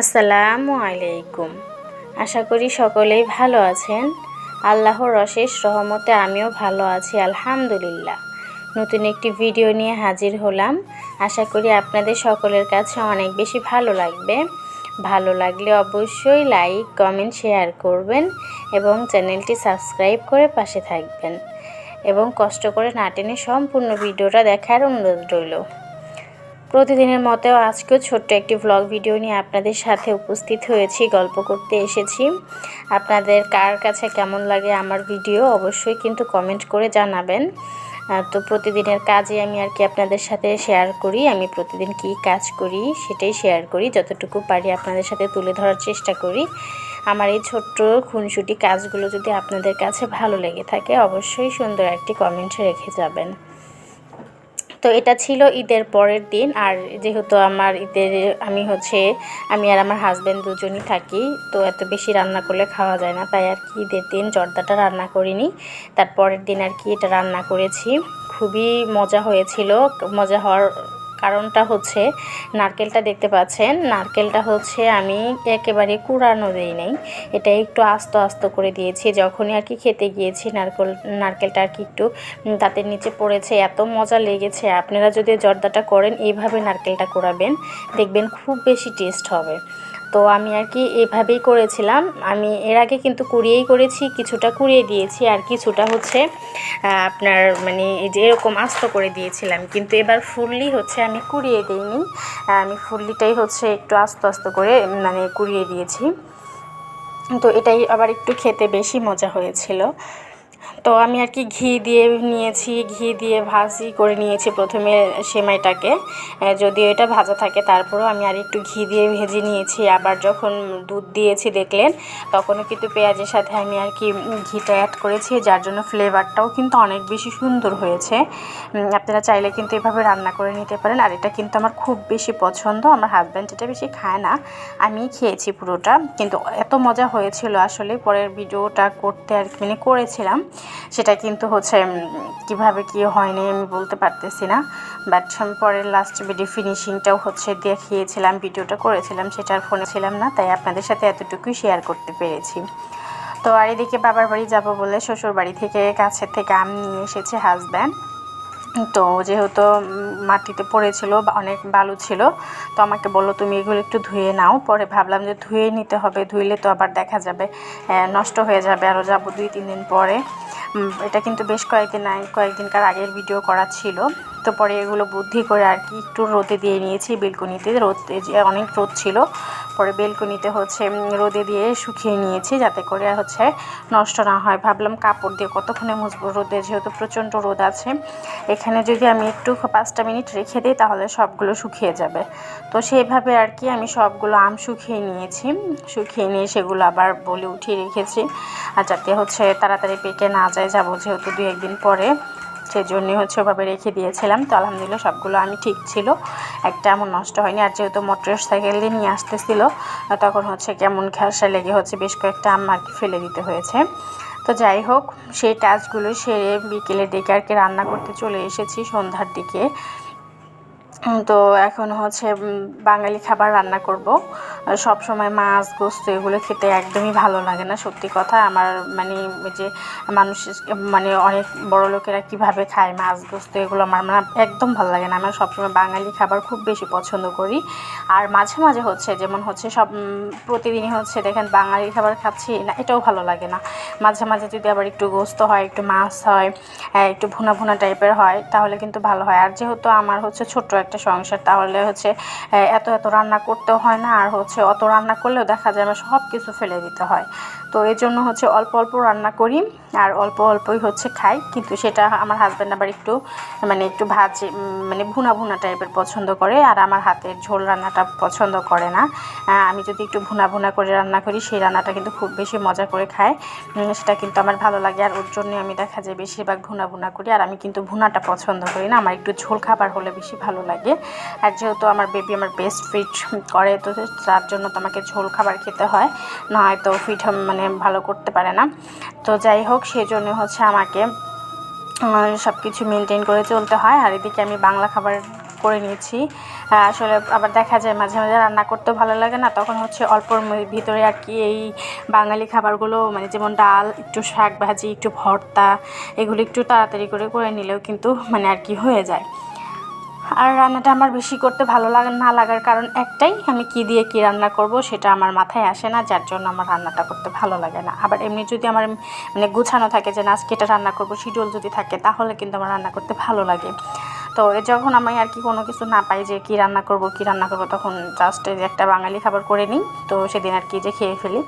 আসসালামু আলাইকুম। আশা করি সকলেই ভালো আছেন। আল্লাহর অশেষ রহমতে আমিও ভালো আছি, আলহামদুলিল্লাহ। নতুন একটি ভিডিও নিয়ে হাজির হলাম। আশা করি আপনাদের সকলের কাছে অনেক বেশি ভালো লাগবে। ভালো লাগলে অবশ্যই লাইক, কমেন্ট, শেয়ার করবেন এবং চ্যানেলটি সাবস্ক্রাইব করে পাশে থাকবেন। এবং কষ্ট করে নাটেনে সম্পূর্ণ ভিডিওটা দেখার অনুরোধ রইল। প্রতিদিনের মতো আজকেও ছোট্ট একটি ভ্লগ ভিডিও নিয়ে আপনাদের সাথে উপস্থিত হয়েছি, গল্প করতে এসেছি। আপনাদের কার কাছে কেমন লাগে আমার ভিডিও অবশ্যই কিন্তু কমেন্ট করে জানাবেন। তো প্রতিদিনের কাজে আমি আর কি আপনাদের সাথে শেয়ার করি, আমি প্রতিদিন কি কাজ করি সেটাই শেয়ার করি, যতটুকু পারি আপনাদের সাথে তুলে ধরার চেষ্টা করি। আমার এই ছোট্ট খুনসুটি কাজগুলো যদি আপনাদের কাছে ভালো লেগে থাকে, অবশ্যই সুন্দর একটি কমেন্ট রেখে যাবেন। তো এটা ছিল ঈদের পরের দিন। আর যেহেতু আমার ঈদের, আমি হচ্ছে, আমি আর আমার হাজব্যান্ড দুজনই থাকি, তো এত বেশি রান্না করলে খাওয়া যায় না। তাই আর কি ঈদের দিন জর্দাটা রান্না করিনি। তার পরের দিন আর কি এটা রান্না করেছি। খুবই মজা হয়েছিল। মজা হওয়ার কারণটা হচ্ছে, নারকেলটা দেখতে পাচ্ছেন, নারকেলটা হচ্ছে আমি একেবারে কুড়ানো দিই নাই। এটা একটু আস্ত আস্ত করে দিয়েছি, যখনই আর কি খেতে গিয়েছি নারকেল, নারকেলটা আর কি একটু তাতে নিচে পড়েছে, এত মজা লেগেছে। আপনারা যদি জর্দাটা করেন, এইভাবে নারকেলটা কোড়াবেন, দেখবেন খুব বেশি টেস্ট হবে। তো আমি আর কি এভাবেই করেছিলাম। আমি এর আগে কিন্তু কুড়িয়েই করেছি, কিছুটা কুড়িয়ে দিয়েছি আর কিছুটা হচ্ছে আপনার মানে এই যে এরকম আস্ত করে দিয়েছিলাম। কিন্তু এবার ফুললি হচ্ছে আমি কুড়িয়ে দিইনি। আমি ফুললিটাই হচ্ছে একটু আস্তে আস্তে করে মানে কুড়িয়ে দিয়েছি। তো এটাই আবার একটু খেতে বেশি মজা হয়েছিল। তো আমি আর কি ঘি দিয়ে নিয়েছি, ঘি দিয়ে ভাজি করে নিয়েছি প্রথমে সেমাইটাকে। যদিও এটা ভাজা থাকে, তারপরেও আমি আর একটু ঘি দিয়ে ভেজে নিয়েছি। আবার যখন দুধ দিয়েছি, দেখলেন, তখনও কিন্তু পেঁয়াজের সাথে আমি আর কি ঘিটা অ্যাড করেছি, যার জন্য ফ্লেভারটাও কিন্তু অনেক বেশি সুন্দর হয়েছে। আপনারা চাইলে কিন্তু এভাবে রান্না করে নিতে পারেন। আর এটা কিন্তু আমার খুব বেশি পছন্দ, আমার হাজব্যান্ড এটা বেশি খায় না। আমি খেয়েছি পুরোটা, কিন্তু এত মজা হয়েছিল আসলে, পরের ভিডিওটা করতে আর কি মানে করেছিলাম। সেটা কিন্তু হচ্ছে কীভাবে কি হয়নি আমি বলতে পারতেছি না। বাট পরের লাস্ট ভিডিও ফিনিশিংটাও হচ্ছে দেখিয়েছিলাম ভিডিওটা করেছিলাম সেটার ফোনে ছিলাম না, তাই আপনাদের সাথে এতটুকুই শেয়ার করতে পেরেছি। তো আর এদিকে বাবার বাড়ি যাব বলে শ্বশুর বাড়ি থেকে, কাছের থেকে আম নিয়ে এসেছে হাজব্যান্ড তো যেহেতু মাটিতে পড়েছিল অনেক বালু ছিল, তো আমাকে বলল, তুমি এগুলো একটু ধুয়ে নাও। পরে ভাবলাম যে ধুয়ে নিতে হবে, ধুইলে তো আবার দেখা যাবে নষ্ট হয়ে যাবে আরও যাব দুই, তিন দিন পরে। এটা কিন্তু বেশ কয়েকদিন কয়েকদিনকার আগের ভিডিও করা ছিল। তো পরে এগুলো বুদ্ধি করে আর কি একটু রোদে দিয়ে নিয়েছি, বেলকনিতে। রোদ যে অনেক রোদ ছিল, পরে বেলকনিতে হচ্ছে রোদে দিয়ে শুকিয়ে নিয়েছি যাতে করে হচ্ছে নষ্ট না হয়। ভাবলাম কাপড় দিয়ে কতক্ষণে মুছবো? রোদে যেহেতু প্রচণ্ড রোদ আছে, এখানে যদি আমি একটু পাঁচটা মিনিট রেখে দিই তাহলে সবগুলো শুকিয়ে যাবে। তো সেইভাবে আর কি আমি সবগুলো আম শুকিয়ে নিয়েছি, শুকিয়ে নিয়ে সেগুলো আবার বলে উঠিয়ে রেখেছি। আর যাতে হচ্ছে তাড়াতাড়ি পেকে না যায়, যাব যেহেতু দু একদিন পরে। সেজন্য হচ্ছে ওভাবে রেখে দিয়েছিলাম। তো আলহামদুলিল্লাহ সবগুলো আমি ঠিক ছিল। একটা এমন নষ্ট হয়নি। আর যেহেতু মোটর সাইকেল দিয়ে নিয়ে আসতেছিল, তখন হচ্ছে কেমন ঘাসা লেগে হচ্ছে বেশ কয়েকটা আম আর কি ফেলে দিতে হয়েছে। তো যাই হোক, সেই কাজগুলো সেরে বিকেলের দিকে আর কি রান্না করতে চলে এসেছি সন্ধ্যার দিকে। তো এখন হচ্ছে বাঙালি খাবার রান্না করব। সব সময় মাছ গোস্ত এগুলো খেতে একদমই ভালো লাগে না সত্যি কথা। আমার মানে যে মানুষ মানে অনেক বড় লোকেরা কীভাবে খায় মাছ গোস্ত এগুলো আমার মানে একদম ভালো লাগে না। আমার সবসময় বাঙালি খাবার খুব বেশি পছন্দ করি। আর মাঝে মাঝে হচ্ছে যেমন হচ্ছে সব প্রতিদিনই হচ্ছে দেখেন বাঙালি খাবার খাচ্ছি না এটাও ভালো লাগে না। মাঝে মাঝে যদি আবার একটু গোস্ত হয় একটু মাছ হয় হ্যাঁ, একটু ভুনা ভুনা টাইপের হয় তাহলে কিন্তু ভালো হয়। আর যেহেতু আমার হচ্ছে ছোট্ট একটা সংসার, তাহলে হচ্ছে এত এত রান্না করতেও হয় না, আর হচ্ছে অত রান্না করলেও দেখা যায় আমার সব কিছু ফেলে দিতে হয়। তো এই জন্য হচ্ছে অল্প অল্প রান্না করি, আর অল্প অল্পই হচ্ছে খাই, কিন্তু সেটা আমার হাজব্যান্ড আবার একটু মানে একটু ভাজি মানে ভুনা ভুনা টাইপের পছন্দ করে, আর আমার হাতের ঝোল রান্নাটা পছন্দ করে না। আমি যদি একটু ভুনা ভুনা করে রান্না করি, সেই রান্নাটা কিন্তু খুব বেশি মজা করে খায় সেটা কিন্তু আমার ভালো লাগে, আর ওর জন্য আমি দেখা যায় বেশিরভাগ ভুনা ভুনা করি, আর আমি কিন্তু ভুনাটা পছন্দ করি না, আমার একটু ঝোল খাবার হলে বেশি ভালো লাগে। আর যেহেতু আমার বেবি আমার বেস্ট ফিট করে, তো তার জন্য তো আমাকে ঝোল খাবার খেতে হয়, না হয়তো ফিট মানে ভালো করতে পারে না। তো যাই হোক সেই জন্য হচ্ছে আমাকে সব কিছু মেনটেন করে চলতে হয়। আর এদিকে আমি বাংলা খাবার করে নিয়েছি। আসলে আবার দেখা যায় মাঝে মাঝে রান্না করতেও ভালো লাগে না, তখন হচ্ছে অল্পর ভিতরে আর কি এই বাঙালি খাবারগুলো মানে যেমন ডাল, একটু শাক ভাজি একটু ভর্তা, এগুলো একটু তাড়াতাড়ি করে করে নিলেও কিন্তু মানে আর কি হয়ে যায়। আর রান্নাটা আমার বেশি করতে ভালো লাগে, না লাগার কারণ একটাই, আমি কি দিয়ে কি রান্না করব সেটা আমার মাথায় আসে না, যার জন্য আমার রান্নাটা করতে ভালো লাগে না। আবার এমনি যদি আমার মানে গুছানো থাকে যে না, আজকে এটা রান্না করব শিডিউল যদি থাকে, তাহলে কিন্তু আমার রান্না করতে ভালো লাগে। তো যখন আমি আর কি কোনো কিছু না পাই যে কি রান্না করব, কি রান্না করব, তখন জাস্ট একটা বাঙালি খাবার করে নিই। তো সেদিন আর কি যে খেয়ে ফেলি।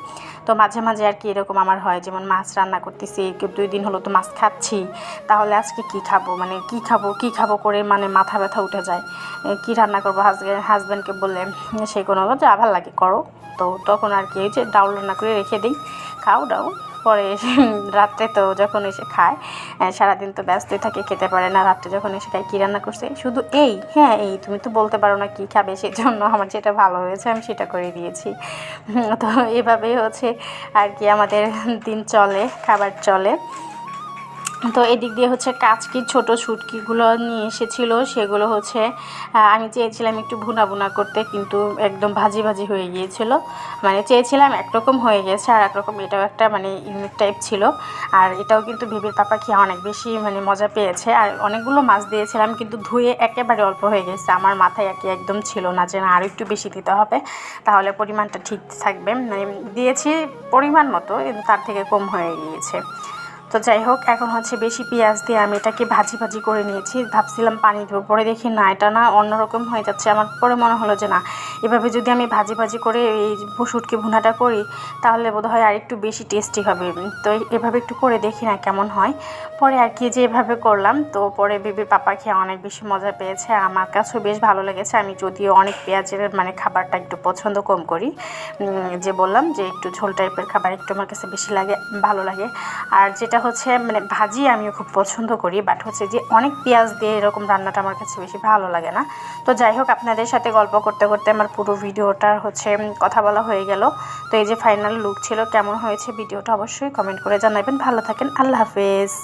তো মাঝে মাঝে আর কি এরকম আমার হয়, যেমন মাছ রান্না করতেছি দুই দিন হলো তো মাছ খাচ্ছি, তাহলে আজকে কি খাব? মানে কি খাব কি খাব করে মানে মাথা ব্যথা উঠে যায়। কি রান্না করব? হাজব্যান্ড হাজব্যান্ডকে বললে, সে কোনো যা ভালো লাগে করো। তো তখন আর কি এই যে ডাউল রান্না করে রেখে দিই। খাও ডাউল পরে রাত্রে তো যখন এসে খায় সারাদিন তো ব্যস্তই থাকে, খেতে পারে না। রাত্রে যখন এসে খায়, কী রান্না করছে? শুধু এই? হ্যাঁ এই। তুমি তো বলতে পারো না কী খাবে সেই জন্য আমার যেটা ভালো হয়েছে আমি সেটা করে দিয়েছি। তো এভাবেই হচ্ছে আর কি আমাদের দিন চলে, খাবার চলে। তো এদিক দিয়ে হচ্ছে কাচকি ছোট শুটকিগুলো নিয়ে এসেছিল, সেগুলো হচ্ছে আমি চেয়েছিলাম একটু ভুনা ভুনা করতে, কিন্তু একদম ভাজি ভাজি হয়ে গিয়েছিল। মানে চেয়েছিলাম একরকম হয়ে গেছে, আর একরকম এটাও একটা মানে ইউনিক টাইপ ছিল। আর এটাও কিন্তু বেবির পাপা খেয়ে অনেক বেশি মানে মজা পেয়েছে। আর অনেকগুলো মাছ দিয়েছিলাম, কিন্তু ধুয়ে একেবারে অল্প হয়ে গেছে। আমার মাথায় আর কি একদম ছিল না যে, না আরও একটু বেশি দিতে হবে, তাহলে পরিমাণটা ঠিক থাকবে। মানে দিয়েছি পরিমাণ মতো, কিন্তু তার থেকে কম হয়ে গিয়েছে। তো যাই হোক, এখন হচ্ছে বেশি পেঁয়াজ দিয়ে আমি এটাকে ভাজি ভাজি করে নিয়েছি। ভাবছিলাম পানি দেবো, পরে দেখি না, এটা না অন্যরকম হয়ে যাচ্ছে। আমার পরে মনে হলো যে না, এভাবে যদি আমি ভাজি ভাজি করে এই ভুসুটকে ভুনাটা করি, তাহলে বোধহয় আর একটু বেশি টেস্টি হবে। তো এভাবে একটু করে দেখি না কেমন হয়। পরে আর কি যে এভাবে করলাম, তো পরে বিবির পাপা খেয়ে অনেক বেশি মজা পেয়েছে। আমার কাছেও বেশ ভালো লেগেছে। আমি যদিও অনেক পেঁয়াজের মানে খাবারটা একটু পছন্দ কম করি যে বললাম যে একটু ঝোল টাইপের খাবার একটু আমার কাছে বেশি লাগে, ভালো লাগে। আর যেটা হচ্ছে মানে ভাজি আমিও খুব পছন্দ করি বাট হচ্ছে যে অনেক পেঁয়াজ দিয়ে এরকম রান্নাটা আমার কাছে বেশি ভালো লাগে না। তো যাই হোক, আপনাদের সাথে গল্প করতে করতে আমার পুরো ভিডিওটার হচ্ছে কথা বলা হয়ে গেল। তো এই যে ফাইনাল লুক ছিল, কেমন হয়েছে ভিডিওটা অবশ্যই কমেন্ট করে জানাবেন। ভালো থাকেন, আল্লাহ হাফেজ।